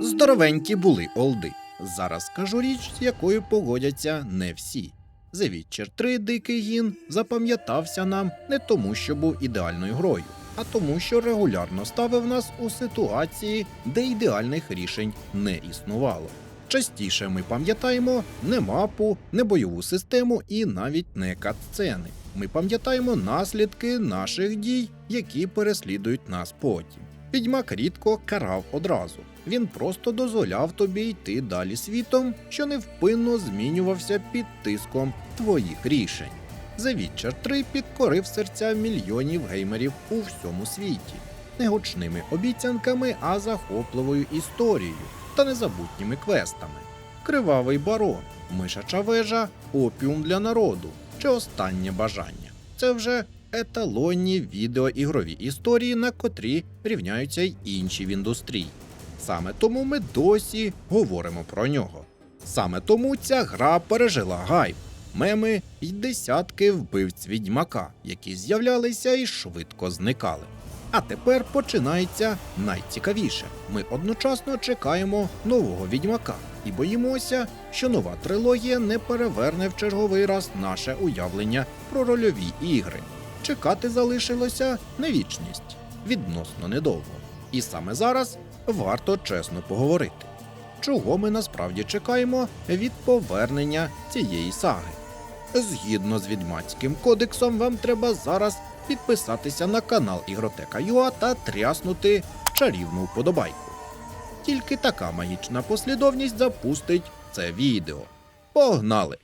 Здоровенькі були олди. Зараз скажу річ, з якою погодяться не всі. The Witcher 3 Дикий гін запам'ятався нам не тому, що був ідеальною грою, а тому, що регулярно ставив нас у ситуації, де ідеальних рішень не існувало. Частіше ми пам'ятаємо не мапу, не бойову систему і навіть не катсцени. Ми пам'ятаємо наслідки наших дій, які переслідують нас потім. Відьмак рідко карав одразу. Він просто дозволяв тобі йти далі світом, що невпинно змінювався під тиском твоїх рішень. The Witcher 3 підкорив серця мільйонів геймерів у всьому світі, не гучними обіцянками, а захопливою історією та незабутніми квестами. Кривавий барон, мишача вежа, опіум для народу чи останнє бажання. Це вже еталонні відеоігрові історії, на котрі рівняються й інші в індустрії. Саме тому ми досі говоримо про нього. Саме тому ця гра пережила гайп, меми й десятки вбивць відьмака, які з'являлися і швидко зникали. А тепер починається найцікавіше. Ми одночасно чекаємо нового відьмака і боїмося, що нова трилогія не переверне в черговий раз наше уявлення про рольові ігри. Чекати залишилося не вічність, відносно недовго. І саме зараз варто чесно поговорити, чого ми насправді чекаємо від повернення цієї саги. Згідно з відьмацьким кодексом, вам треба зараз підписатися на канал Ігротека.ua та тряснути чарівну вподобайку. Тільки така магічна послідовність запустить це відео. Погнали!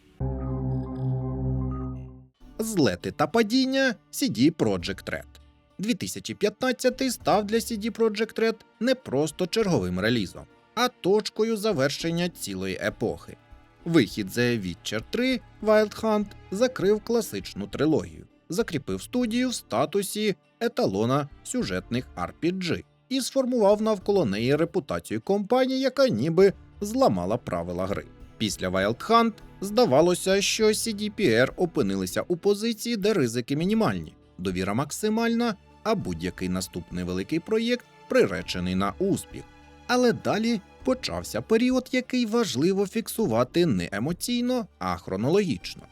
Злети та падіння CD Projekt Red. 2015 став для CD Projekt Red не просто черговим релізом, а точкою завершення цілої епохи. Вихід The Witcher 3 Wild Hunt закрив класичну трилогію, закріпив студію в статусі еталона сюжетних RPG і сформував навколо неї репутацію компанії, яка ніби зламала правила гри. Після Wild Hunt здавалося, що CDPR опинилися у позиції, де ризики мінімальні, довіра максимальна, а будь-який наступний великий проєкт приречений на успіх. Але далі почався період, який важливо фіксувати не емоційно, а хронологічно.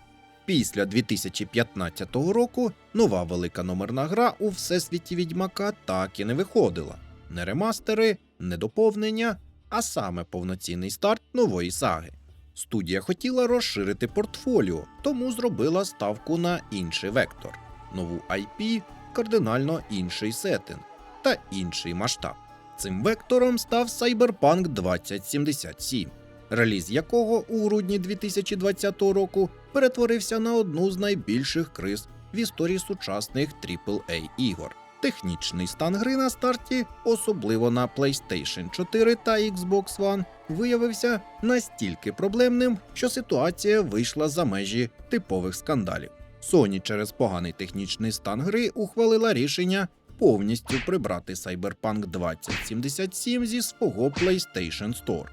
Після 2015 року нова велика номерна гра у всесвіті відьмака так і не виходила. Не ремастери, не доповнення, а саме повноцінний старт нової саги. Студія хотіла розширити портфоліо, тому зробила ставку на інший вектор, нову IP, кардинально інший сеттинг та інший масштаб. Цим вектором став Cyberpunk 2077, реліз якого у грудні 2020 року перетворився на одну з найбільших криз в історії сучасних AAA ігор. Технічний стан гри на старті, особливо на PlayStation 4 та Xbox One, виявився настільки проблемним, що ситуація вийшла за межі типових скандалів. Sony через поганий технічний стан гри ухвалила рішення повністю прибрати Cyberpunk 2077 зі свого PlayStation Store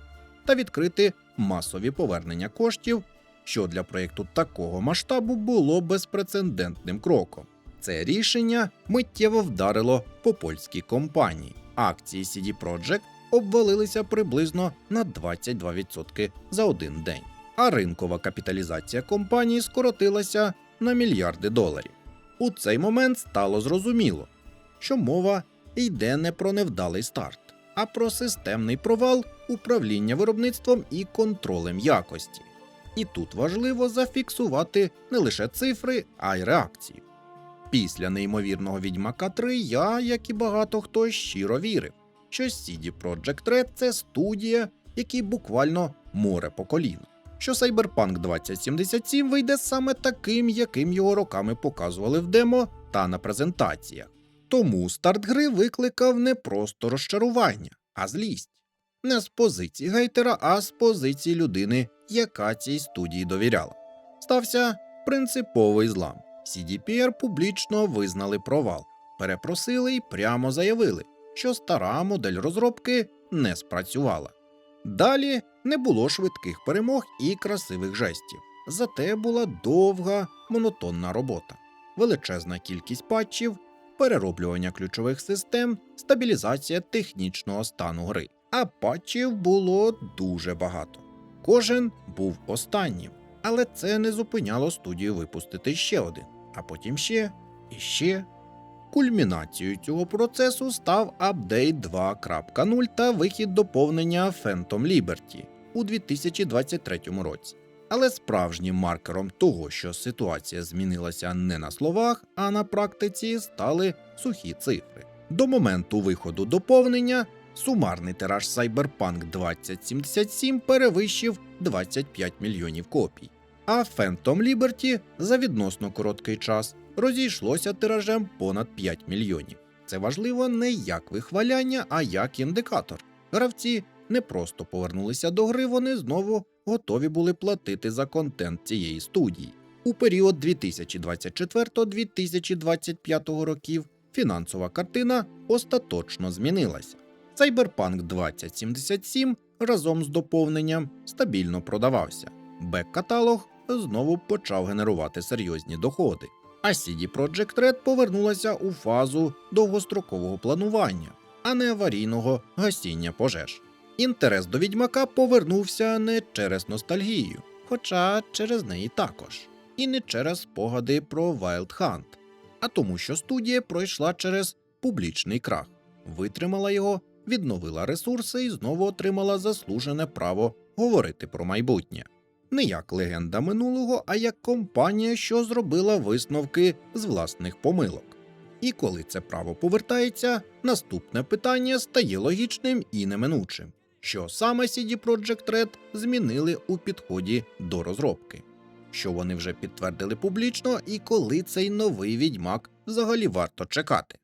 та відкрити масові повернення коштів, що для проєкту такого масштабу було безпрецедентним кроком. Це рішення миттєво вдарило по польській компанії. Акції CD Projekt обвалилися приблизно на 22% за один день, а ринкова капіталізація компанії скоротилася на мільярди доларів. У цей момент стало зрозуміло, що мова йде не про невдалий старт, а про системний провал управління виробництвом і контролем якості. І тут важливо зафіксувати не лише цифри, а й реакцію. Після неймовірного відьмака 3 я, як і багато хто, щиро вірив, що CD Projekt Red – це студія, якій буквально море по коліна. Що Cyberpunk 2077 вийде саме таким, яким його роками показували в демо та на презентаціях. Тому старт гри викликав не просто розчарування, а злість. Не з позиції гейтера, а з позиції людини, яка цій студії довіряла. Стався принциповий злам. CDPR публічно визнали провал, перепросили і прямо заявили, що стара модель розробки не спрацювала. Далі не було швидких перемог і красивих жестів, зате була довга монотонна робота, величезна кількість патчів, перероблювання ключових систем, стабілізація технічного стану гри. а патчів було дуже багато. Кожен був останнім, але це не зупиняло студію випустити ще один, а потім ще і ще. Кульмінацією цього процесу став апдейт 2.0 та вихід доповнення Phantom Liberty у 2023 році. Але справжнім маркером того, що ситуація змінилася не на словах, а на практиці, стали сухі цифри. До моменту виходу доповнення сумарний тираж Cyberpunk 2077 перевищив 25 мільйонів копій, а Phantom Liberty за відносно короткий час розійшлося тиражем понад 5 мільйонів. Це важливо не як вихваляння, а як індикатор. Гравці не просто повернулися до гри, вони знову готові були платити за контент цієї студії. У період 2024-2025 років фінансова картина остаточно змінилася. Cyberpunk 2077 разом з доповненням стабільно продавався. Бек-каталог знову почав генерувати серйозні доходи. А CD Projekt Red повернулася у фазу довгострокового планування, а не аварійного гасіння пожеж. Інтерес до відьмака повернувся не через ностальгію, хоча через неї також, і не через спогади про Wild Hunt, а тому, що студія пройшла через публічний крах, витримала його, відновила ресурси і знову отримала заслужене право говорити про майбутнє. Не як легенда минулого, а як компанія, що зробила висновки з власних помилок. І коли це право повертається, наступне питання стає логічним і неминучим що саме CD Projekt Red змінили у підході до розробки, що вони вже підтвердили публічно, і коли цей новий відьмак взагалі варто чекати.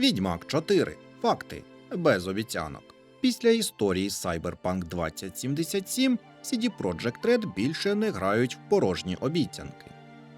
Відьмак 4. Факти без обіцянок. Після історії Cyberpunk 2077 CD Projekt Red більше не грають в порожні обіцянки.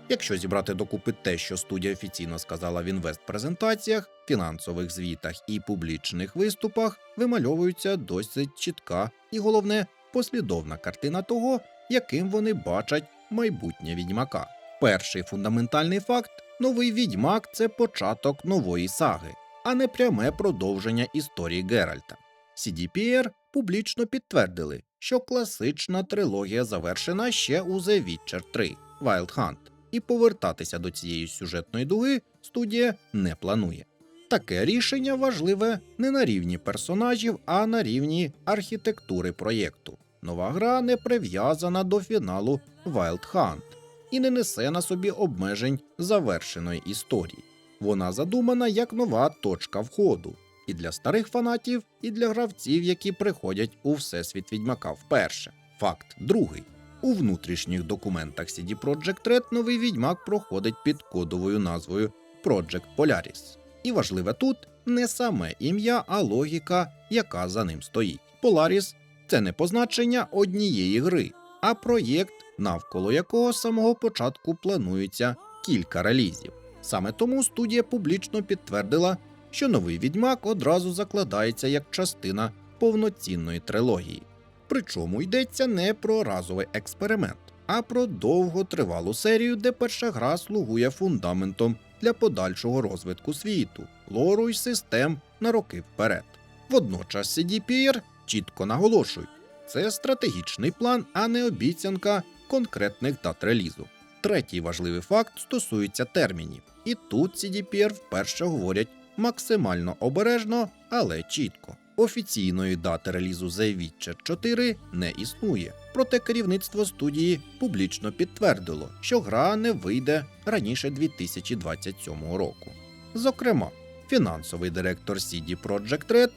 Якщо зібрати докупи те, що студія офіційно сказала в інвест-презентаціях, фінансових звітах і публічних виступах, вимальовується досить чітка і головне послідовна картина того, яким вони бачать майбутнє відьмака. Перший фундаментальний факт: новий відьмак це початок нової саги, а не пряме продовження історії Геральта. CDPR публічно підтвердили, що класична трилогія завершена ще у The Witcher 3 Wild Hunt і повертатися до цієї сюжетної дуги студія не планує. Таке рішення важливе не на рівні персонажів, а на рівні архітектури проєкту. Нова гра не прив'язана до фіналу Wild Hunt і не несе на собі обмежень завершеної історії. Вона задумана як нова точка входу і для старих фанатів, і для гравців, які приходять у всесвіт відьмака вперше. Факт другий. У внутрішніх документах CD Projekt Red новий відьмак проходить під кодовою назвою Project Polaris. І важливе тут не саме ім'я, а логіка, яка за ним стоїть. Polaris – це не позначення однієї гри, а проєкт, навколо якого з самого початку планується кілька релізів. Саме тому студія публічно підтвердила, що новий відьмак одразу закладається як частина повноцінної трилогії. Причому йдеться не про разовий експеримент, а про довготривалу серію, де перша гра слугує фундаментом для подальшого розвитку світу, лору й систем на роки вперед. Водночас CDPR чітко наголошують, це стратегічний план, а не обіцянка конкретних дат релізу. Третій важливий факт стосується термінів, і тут CDPR вперше говорять максимально обережно, але чітко. Офіційної дати релізу The Witcher 4 не існує, проте керівництво студії публічно підтвердило, що гра не вийде раніше 2027 року. Зокрема, фінансовий директор CD Projekt Red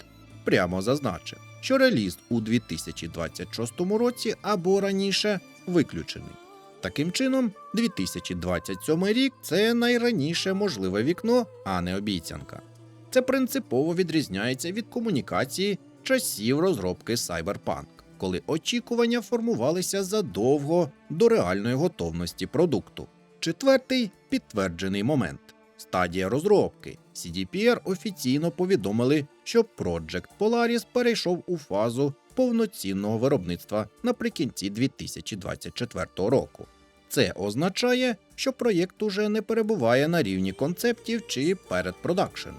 прямо зазначив, що реліз у 2026 році або раніше виключений. Таким чином, 2027 рік це найраніше можливе вікно, а не обіцянка. Це принципово відрізняється від комунікації часів розробки Cyberpunk, коли очікування формувалися задовго до реальної готовності продукту. Четвертий підтверджений момент стадія розробки. CDPR офіційно повідомили, що Project Polaris перейшов у фазу повноцінного виробництва наприкінці 2024 року. Це означає, що проєкт уже не перебуває на рівні концептів чи передпродакшн.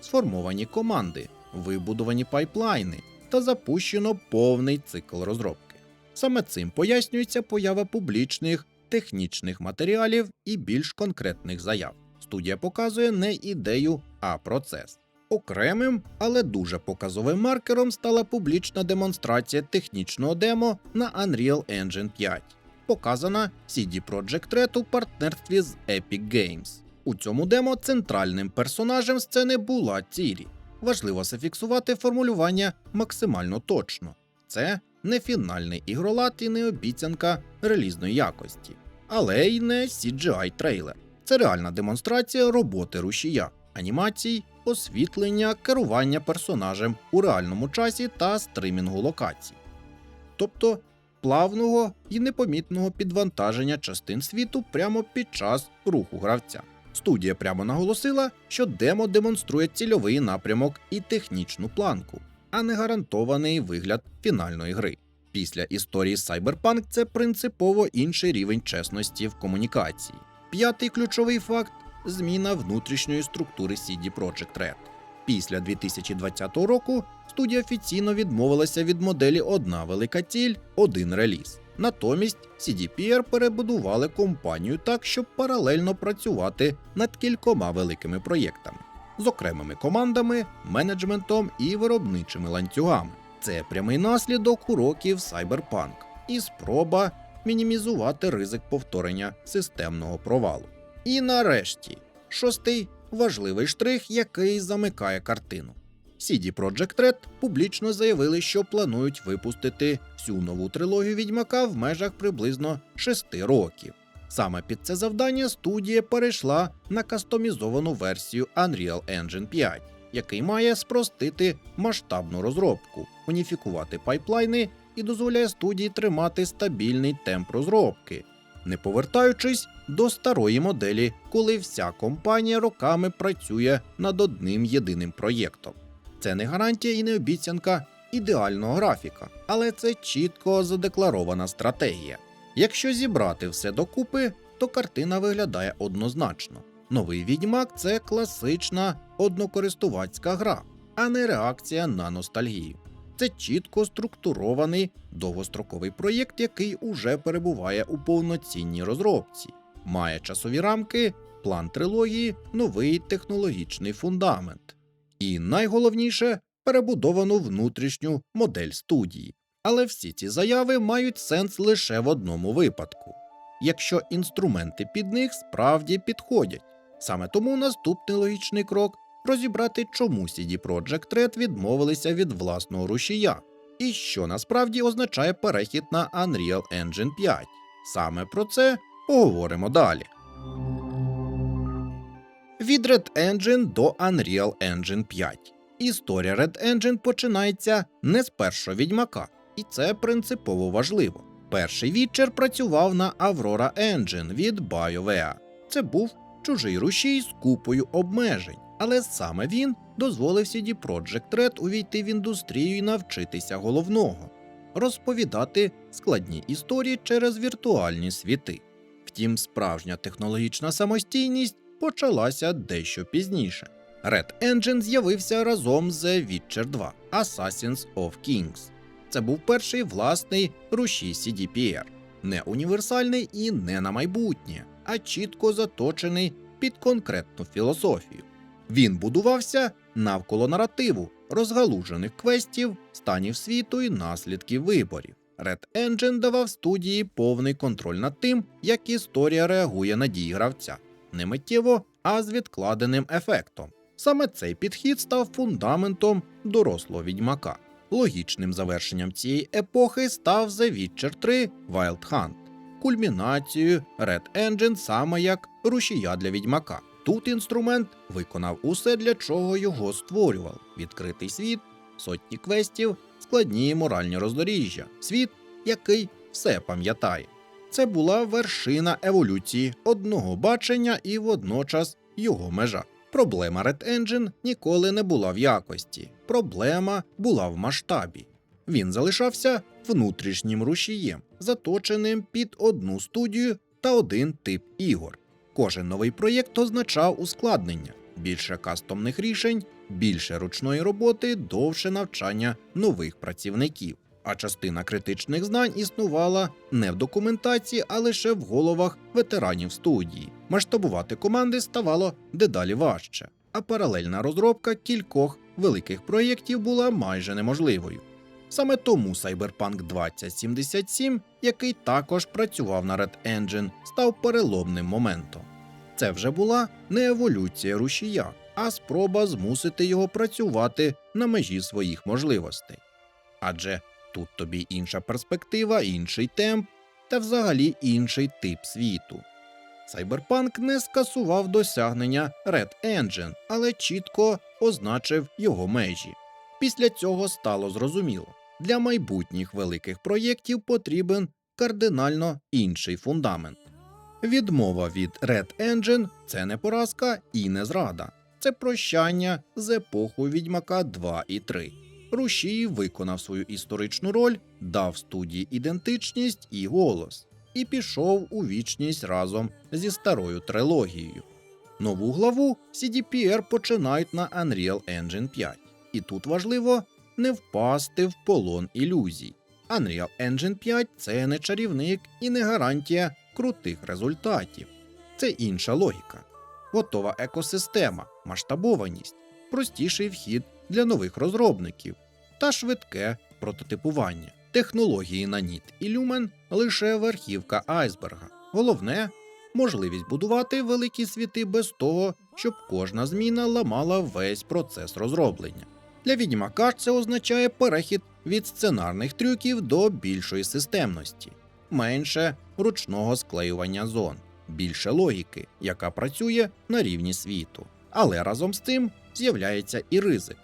Сформовані команди, вибудовані пайплайни та запущено повний цикл розробки. Саме цим пояснюється поява публічних технічних матеріалів і більш конкретних заяв. Студія показує не ідею, а процес. Окремим, але дуже показовим маркером стала публічна демонстрація технічного демо на Unreal Engine 5, показана CD Projekt Red у партнерстві з Epic Games. У цьому демо центральним персонажем сцени була Цірі. Важливо зафіксувати формулювання максимально точно. Це не фінальний ігролад і не обіцянка релізної якості, але й не CGI трейлер. Це реальна демонстрація роботи рушія, анімацій, освітлення, керування персонажем у реальному часі та стримінгу локацій. Тобто плавного і непомітного підвантаження частин світу прямо під час руху гравця. Студія прямо наголосила, що демо демонструє цільовий напрямок і технічну планку, а не гарантований вигляд фінальної гри. Після історії Cyberpunk це принципово інший рівень чесності в комунікації. П'ятий ключовий факт зміна внутрішньої структури CD Projekt Red. Після 2020 року студія офіційно відмовилася від моделі одна велика ціль, один реліз. Натомість CDPR перебудували компанію так, щоб паралельно працювати над кількома великими проєктами з окремими командами, менеджментом і виробничими ланцюгами. Це прямий наслідок уроків Cyberpunk і спроба мінімізувати ризик повторення системного провалу. І нарешті, шостий важливий штрих, який замикає картину. CD Projekt Red публічно заявили, що планують випустити всю нову трилогію відьмака в межах приблизно 6 років. Саме під це завдання студія перейшла на кастомізовану версію Unreal Engine 5, який має спростити масштабну розробку, уніфікувати пайплайни і дозволяє студії тримати стабільний темп розробки, не повертаючись до старої моделі, коли вся компанія роками працює над одним єдиним проєктом. Це не гарантія і не обіцянка ідеального графіка, але це чітко задекларована стратегія. Якщо зібрати все докупи, то картина виглядає однозначно. Новий відьмак це класична однокористувацька гра, а не реакція на ностальгію. Це чітко структурований довгостроковий проєкт, який уже перебуває у повноцінній розробці, має часові рамки, план трилогії, новий технологічний фундамент. І найголовніше перебудовану внутрішню модель студії. Але всі ці заяви мають сенс лише в одному випадку, якщо інструменти під них справді підходять. Саме тому наступний логічний крок розібрати, чому CD Projekt Red відмовилися від власного рушія, і що насправді означає перехід на Unreal Engine 5. Саме про це поговоримо далі. Від Red Engine до Unreal Engine 5. Історія Red Engine починається не з першого відьмака, і це принципово важливо. Перший Вітчер працював на Aurora Engine від BioWare. Це був чужий рушій з купою обмежень, але саме він дозволив CD Projekt Red увійти в індустрію і навчитися головного розповідати складні історії через віртуальні світи. Втім, справжня технологічна самостійність почалася дещо пізніше. Red Engine з'явився разом з Witcher 2 Assassins of Kings. Це був перший власний рушій CDPR, не універсальний і не на майбутнє, а чітко заточений під конкретну філософію. Він будувався навколо наративу, розгалужених квестів, станів світу і наслідків виборів. Red Engine давав студії повний контроль над тим, як історія реагує на дії гравця, не миттєво, а з відкладеним ефектом. Саме цей підхід став фундаментом дорослого відьмака. Логічним завершенням цієї епохи став The Witcher 3 Wild Hunt, кульмінацією Red Engine саме як рушія для відьмака. Тут інструмент виконав усе, для чого його створював: відкритий світ, сотні квестів, складні моральні роздоріжжя, світ, який все пам'ятає. Це була вершина еволюції одного бачення і водночас його межа. Проблема Red Engine ніколи не була в якості, проблема була в масштабі. Він залишався внутрішнім рушієм, заточеним під одну студію та один тип ігор. Кожен новий проєкт означав ускладнення, більше кастомних рішень, більше ручної роботи, довше навчання нових працівників. А частина критичних знань існувала не в документації, а лише в головах ветеранів студії. Масштабувати команди ставало дедалі важче, а паралельна розробка кількох великих проєктів була майже неможливою. Саме тому Cyberpunk 2077, який також працював на Red Engine, став переломним моментом. Це вже була не еволюція рушія, а спроба змусити його працювати на межі своїх можливостей. Адже тут тобі інша перспектива, інший темп та взагалі інший тип світу. Cyberpunk не скасував досягнення Red Engine, але чітко означив його межі. Після цього стало зрозуміло, для майбутніх великих проєктів потрібен кардинально інший фундамент. Відмова від Red Engine – це не поразка і не зрада, це прощання з епохою Відьмака 2 і 3. Рушій виконав свою історичну роль, дав студії ідентичність і голос, і пішов у вічність разом зі старою трилогією. Нову главу CDPR починають на Unreal Engine 5. І тут важливо не впасти в полон ілюзій. Unreal Engine 5 це не чарівник і не гарантія крутих результатів. Це інша логіка. Готова екосистема, масштабованість, простіший вхід для нових розробників та швидке прототипування. Технології на Nit і Lumen – лише верхівка айсберга. Головне можливість будувати великі світи без того, щоб кожна зміна ламала весь процес розроблення. Для відьмака це означає перехід від сценарних трюків до більшої системності, менше ручного склеювання зон, більше логіки, яка працює на рівні світу. Але разом з цим з'являється і ризик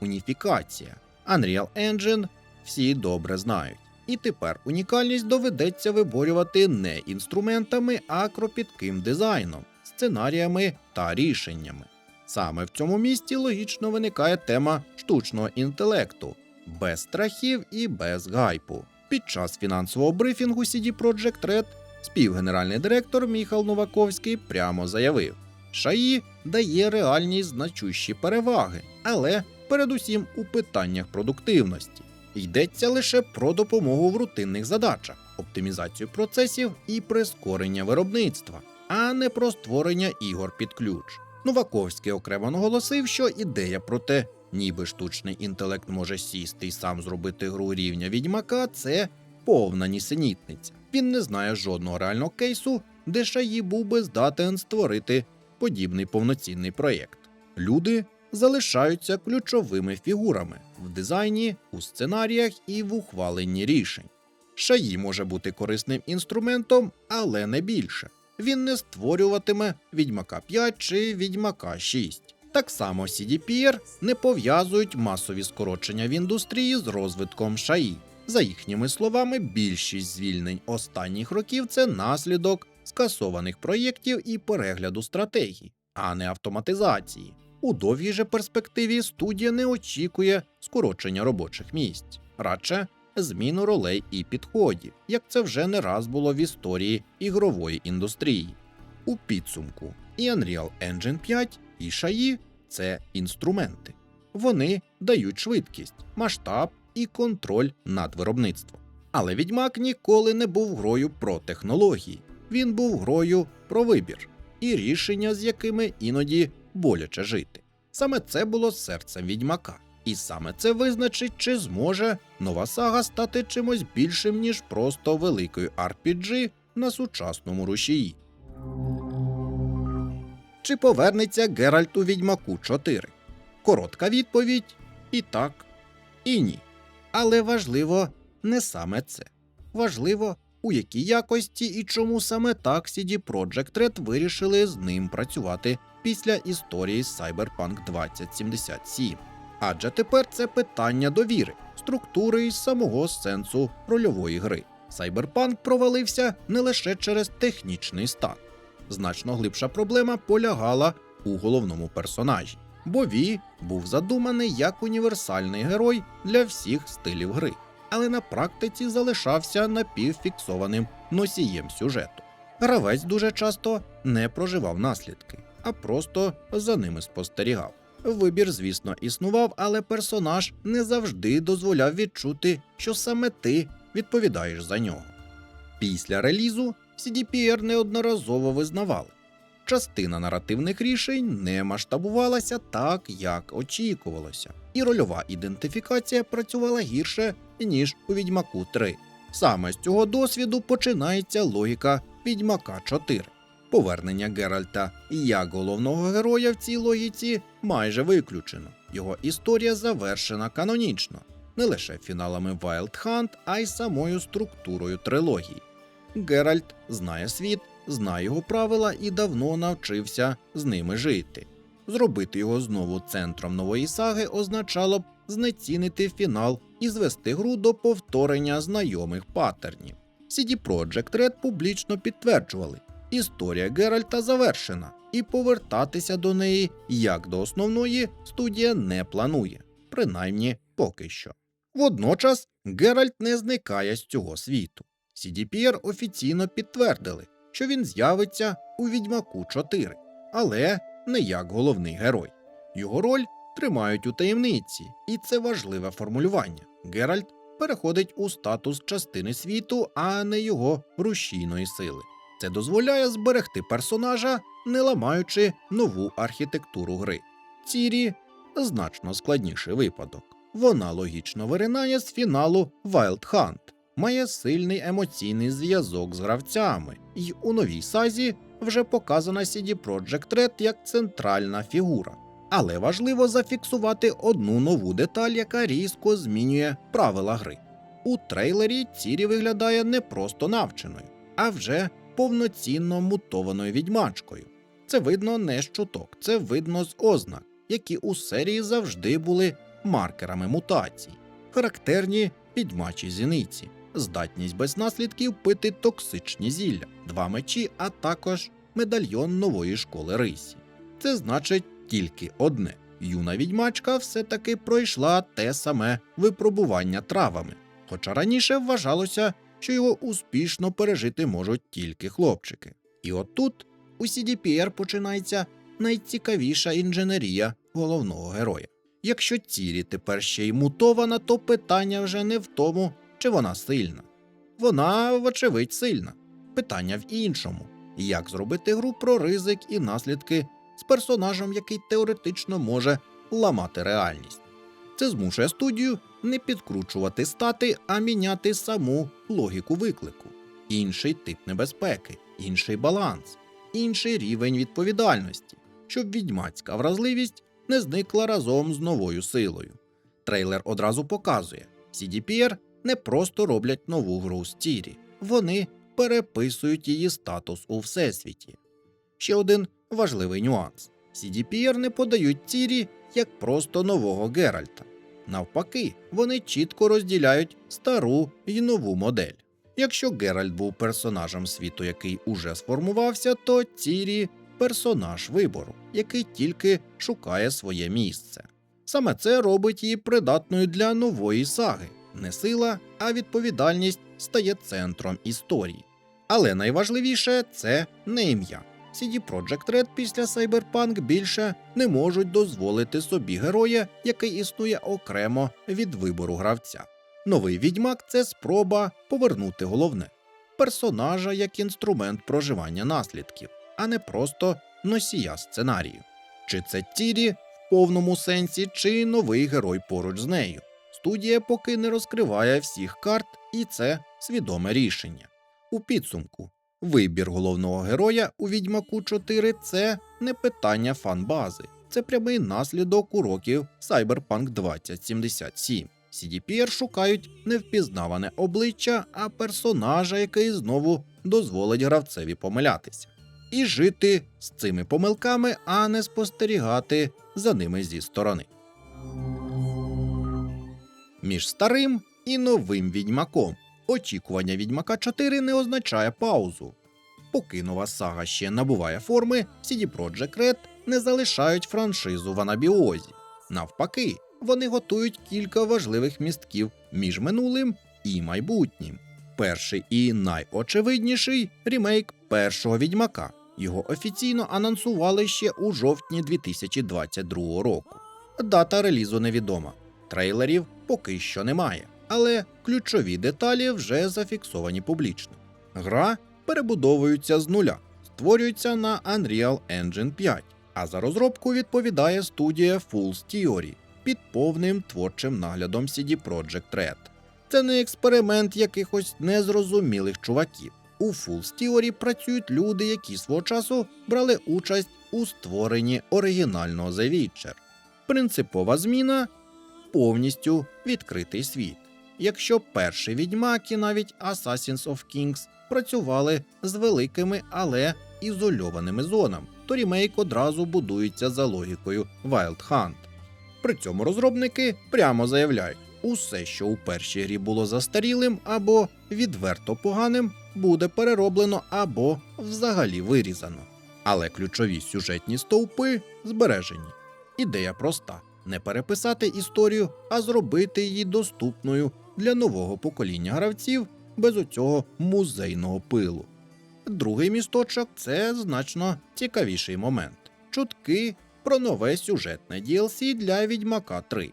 уніфікація. Unreal Engine всі добре знають. І тепер унікальність доведеться виборювати не інструментами, а кропітким дизайном, сценаріями та рішеннями. Саме в цьому місці логічно виникає тема штучного інтелекту без страхів і без гайпу. Під час фінансового брифінгу CD Projekt Red співгенеральний директор Міхал Новаковський прямо заявив: ШАІ дає реальні значущі переваги, але передусім у питаннях продуктивності. Йдеться лише про допомогу в рутинних задачах, оптимізацію процесів і прискорення виробництва, а не про створення ігор під ключ. Новаковський окремо наголосив, що ідея про те, ніби штучний інтелект може сісти і сам зробити гру рівня відьмака, це повна нісенітниця. Він не знає жодного реального кейсу, де Шаї був би здатен створити подібний повноцінний проєкт. Люди залишаються ключовими фігурами в дизайні, у сценаріях і в ухваленні рішень. Шаї може бути корисним інструментом, але не більше. Він не створюватиме Відьмака 5 чи Відьмака 6. Так само CDPR не пов'язують масові скорочення в індустрії з розвитком ШАІ. За їхніми словами, більшість звільнень останніх років це наслідок скасованих проєктів і перегляду стратегій, а не автоматизації. У довгій же перспективі студія не очікує скорочення робочих місць, радше зміну ролей і підходів, як це вже не раз було в історії ігрової індустрії. У підсумку і Unreal Engine 5, і Шаї це інструменти. Вони дають швидкість, масштаб і контроль над виробництвом. Але відьмак ніколи не був грою про технології. Він був грою про вибір і рішення, з якими іноді боляче жити. Саме це було серцем відьмака. І саме це визначить, чи зможе нова сага стати чимось більшим, ніж просто великою RPG на сучасному рушії. Чи повернеться Геральт у Відьмаку 4? Коротка відповідь і так, і ні. Але важливо не саме це. Важливо, у якій якості і чому саме так CD Projekt Red вирішили з ним працювати після історії Cyberpunk 2077. Адже тепер це питання довіри, структури і самого сенсу рольової гри. Cyberpunk провалився не лише через технічний стан. Значно глибша проблема полягала у головному персонажі, бо Ві був задуманий як універсальний герой для всіх стилів гри, але на практиці залишався напівфіксованим носієм сюжету. Гравець дуже часто не проживав наслідки, а просто за ними спостерігав. Вибір, звісно, існував, але персонаж не завжди дозволяв відчути, що саме ти відповідаєш за нього. Після релізу CDPR неодноразово визнавали, частина наративних рішень не масштабувалася так, як очікувалося, і рольова ідентифікація працювала гірше, ніж у Відьмаку 3. Саме з цього досвіду починається логіка Відьмака 4. Повернення Геральта як головного героя в цій логіці майже виключено. Його історія завершена канонічно, не лише фіналами Wild Hunt, а й самою структурою трилогії. Геральт знає світ, знає його правила і давно навчився з ними жити. Зробити його знову центром нової саги означало б знецінити фінал і звести гру до повторення знайомих паттернів. CD Projekt Red публічно підтверджували, історія Геральта завершена, і повертатися до неї як до основної студія не планує, принаймні поки що. Водночас Геральт не зникає з цього світу. CDPR офіційно підтвердили, що він з'явиться у Відьмаку 4, але не як головний герой. Його роль тримають у таємниці, і це важливе формулювання. Геральт переходить у статус частини світу, а не його рушійної сили. Це дозволяє зберегти персонажа, не ламаючи нову архітектуру гри. Цірі значно складніший випадок. Вона логічно виринає з фіналу Wild Hunt, має сильний емоційний зв'язок з гравцями, і у новій сазі вже показана CD Projekt Red як центральна фігура. Але важливо зафіксувати одну нову деталь, яка різко змінює правила гри. У трейлері Цірі виглядає не просто навченою, а вже повноцінно мутованою відьмачкою. Це видно не з чуток, це видно з ознак, які у серії завжди були маркерами мутацій, характерні відьмачі зіниці, здатність без наслідків пити токсичні зілля, два мечі, а також медальйон нової школи рисі. Це значить тільки одне: юна відьмачка все-таки пройшла те саме випробування травами, хоча раніше вважалося, що його успішно пережити можуть тільки хлопчики. І отут у CDPR починається найцікавіша інженерія головного героя. Якщо Цірі тепер ще й мутована, то питання вже не в тому, чи вона сильна. Вона, вочевидь, сильна. Питання в іншому: як зробити гру про ризик і наслідки з персонажем, який теоретично може ламати реальність. Це змушує студію не підкручувати стати, а міняти саму логіку виклику, інший тип небезпеки, інший баланс, інший рівень відповідальності, щоб відьмацька вразливість не зникла разом з новою силою. Трейлер одразу показує: CDPR не просто роблять нову гру з Тірі, вони переписують її статус у всесвіті. Ще один важливий нюанс: CDPR не подають Тірі як просто нового Геральта. Навпаки, вони чітко розділяють стару й нову модель. Якщо Геральт був персонажем світу, який уже сформувався, то Тірі персонаж вибору, який тільки шукає своє місце. Саме це робить її придатною для нової саги. Не сила, а відповідальність стає центром історії. Але найважливіше це не ім'я. CD Projekt Red після Cyberpunk більше не можуть дозволити собі героя, який існує окремо від вибору гравця. Новий відьмак це спроба повернути головне персонажа як інструмент проживання наслідків, а не просто носія сценарію. Чи це Тірі в повному сенсі, чи новий герой поруч з нею. Студія поки не розкриває всіх карт, і це свідоме рішення. У підсумку Вибір головного героя у Відьмаку 4 це не питання фанбази, це прямий наслідок уроків Cyberpunk 2077. CDPR шукають не впізнаване обличчя, а персонажа, який знову дозволить гравцеві помилятися, і жити з цими помилками, а не спостерігати за ними зі сторони. Між старим і новим відьмаком очікування відьмака 4 не означає паузу. Поки нова сага ще набуває форми, CD Projekt Red не залишають франшизу в анабіозі. Навпаки, вони готують кілька важливих містків між минулим і майбутнім. Перший і найочевидніший ремейк першого відьмака, Його офіційно анонсували ще у жовтні 2022 року. Дата релізу невідома. Трейлерів поки що немає, але ключові деталі вже зафіксовані публічно. Гра перебудовується з нуля, створюється на Unreal Engine 5, а за розробку відповідає студія Fool's Theory під повним творчим наглядом CD Projekt Red. Це не експеримент якихось незрозумілих чуваків. У Fool's Theory працюють люди, які свого часу брали участь у створенні оригінального The Witcher. Принципова зміна повністю відкритий світ. Якщо перший відьмак і навіть Assassins of Kings працювали з великими, але ізольованими зонами, то рімейк одразу будується за логікою Wild Hunt. При цьому розробники прямо заявляють, усе, що у першій грі було застарілим або відверто поганим, буде перероблено або взагалі вирізано. Але ключові сюжетні стовпи збережені. Ідея проста: не переписати історію, а зробити її доступною для нового покоління гравців без оцього музейного пилу. Другий місточок це значно цікавіший момент чутки про нове сюжетне DLC для Відьмака 3.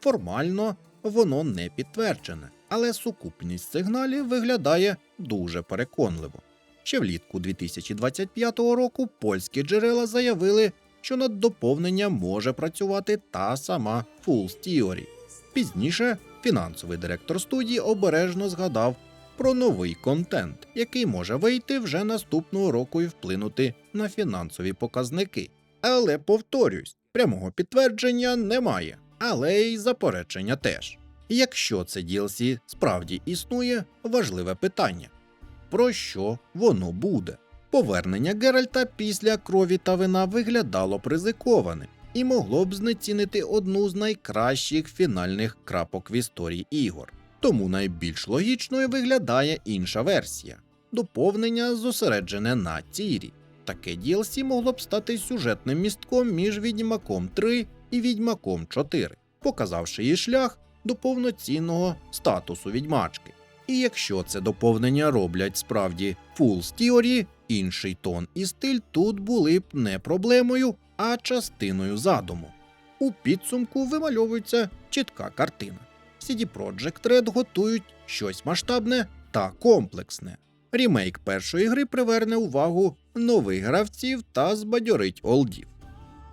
Формально воно не підтверджене, але сукупність сигналів виглядає дуже переконливо. Ще влітку 2025 року польські джерела заявили, що над доповненням може працювати та сама Fool's Theory. Пізніше фінансовий директор студії обережно згадав про новий контент, який може вийти вже наступного року і вплинути на фінансові показники. Але повторюсь, прямого підтвердження немає, але й заперечення теж. Якщо це DLC справді існує, важливе питання: про що воно буде? Повернення Геральта після крові та вина виглядало б ризикованим і могло б знецінити одну з найкращих фінальних крапок в історії ігор. Тому найбільш логічною виглядає інша версія доповнення зосереджене на Тірі. Таке DLC могло б стати сюжетним містком між Відьмаком 3 і Відьмаком 4, показавши їй шлях до повноцінного статусу відьмачки. І якщо це доповнення роблять справді Fool's Theory, інший тон і стиль тут були б не проблемою, а частиною задуму. У підсумку вимальовується чітка картина. CD Projekt Red готують щось масштабне та комплексне. Рімейк першої гри приверне увагу нових гравців та збадьорить олдів.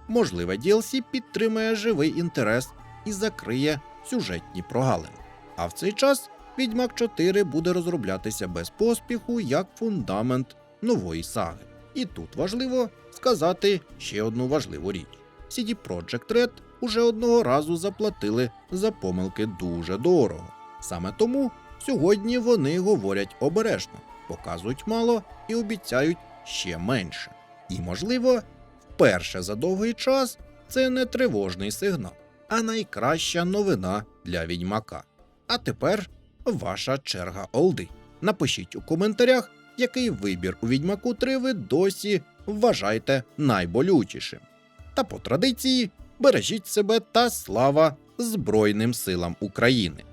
Можливе DLC підтримає живий інтерес і закриє сюжетні прогалини. А в цей час Відьмак 4 буде розроблятися без поспіху як фундамент нової саги. І тут важливо сказати ще одну важливу річ: CD Projekt Red уже одного разу заплатили за помилки дуже дорого. Саме тому сьогодні вони говорять обережно, показують мало і обіцяють ще менше. І, можливо, вперше за довгий час це не тривожний сигнал, а найкраща новина для відьмака. А тепер ваша черга Олди. Напишіть у коментарях, який вибір у Відьмаку 3 ви досі вважаєте найболючішим. Та по традиції бережіть себе та слава Збройним силам України.